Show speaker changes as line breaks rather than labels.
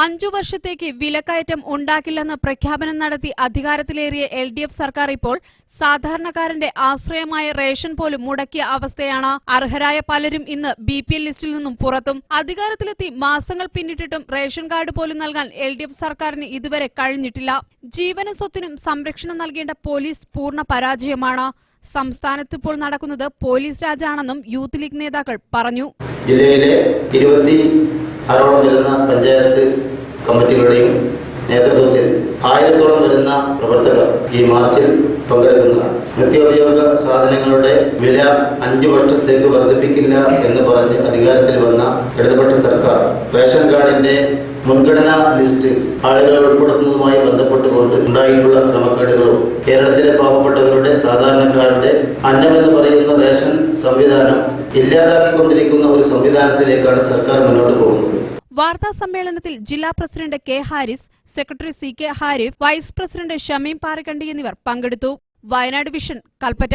അഞ്ചു വർഷത്തേക്ക് വിലക്കയറ്റം ഉണ്ടാക്കില്ലെന്ന് പ്രഖ്യാപനം നടത്തി അധികാരത്തിലേറിയ എൽ ഡി എഫ് സർക്കാർ ഇപ്പോൾ സാധാരണക്കാരന്റെ ആശ്രയമായ റേഷൻ പോലും മുടക്കിയ അവസ്ഥയാണ്. അർഹരായ പലരും ഇന്ന് ബി പി എൽ ലിസ്റ്റിൽ നിന്നും പുറത്തും അധികാരത്തിലെത്തി മാസങ്ങൾ പിന്നിട്ടിട്ടും റേഷൻ കാർഡ് പോലും നൽകാൻ എൽ ഡി എഫ് സർക്കാരിന് ഇതുവരെ കഴിഞ്ഞിട്ടില്ല. ജീവന സ്വത്തിനും സംരക്ഷണം നൽകേണ്ട പോലീസ് പൂർണ പരാജയമാണ്. സംസ്ഥാനത്ത് ഇപ്പോൾ നടക്കുന്നത് പോലീസ് രാജാണെന്നും യൂത്ത് ലീഗ് നേതാക്കൾ പറഞ്ഞു.
ജില്ലയിലെ ഇരുപത്തി ആറോളം വരുന്ന പഞ്ചായത്ത് കമ്മിറ്റികളുടെയും നേതൃത്വത്തിൽ ആയിരത്തോളം വരുന്ന പ്രവർത്തകർ ഈ മാർച്ചിൽ പങ്കെടുക്കുന്നതാണ്. നിത്യോപയോഗ സാധനങ്ങളുടെ വില അഞ്ചു വർഷത്തേക്ക് വർദ്ധിപ്പിക്കില്ല എന്ന് പറഞ്ഞ് അധികാരത്തിൽ വന്ന ഇടതുപക്ഷ സർക്കാർ റേഷൻ കാർഡിന്റെ മുൻഗണനാ ലിസ്റ്റ് ആളുകൾ ഉൾപ്പെടുത്തുന്നതുമായി ബന്ധപ്പെട്ടുകൊണ്ട് ഉണ്ടായിട്ടുള്ള ക്രമക്കേടുകളും കേരളത്തിലെ പാവപ്പെട്ടവരുടെ സാധാരണക്കാരുടെ അന്നമെന്ന് പറയുന്ന റേഷൻ സംവിധാനം ഇല്ലാതാക്കിക്കൊണ്ടിരിക്കുന്ന ഒരു സംവിധാനത്തിലേക്കാണ് സർക്കാർ മുന്നോട്ട് പോകുന്നത്.
വാർത്താ സമ്മേളനത്തിൽ ജില്ലാ president K Haris secretary C K Harif vice president Shameem Parakkandi എന്നിവർ പങ്കെടുത്തു. വയനാട് വിഷൻ കൽപ്പറ്റ.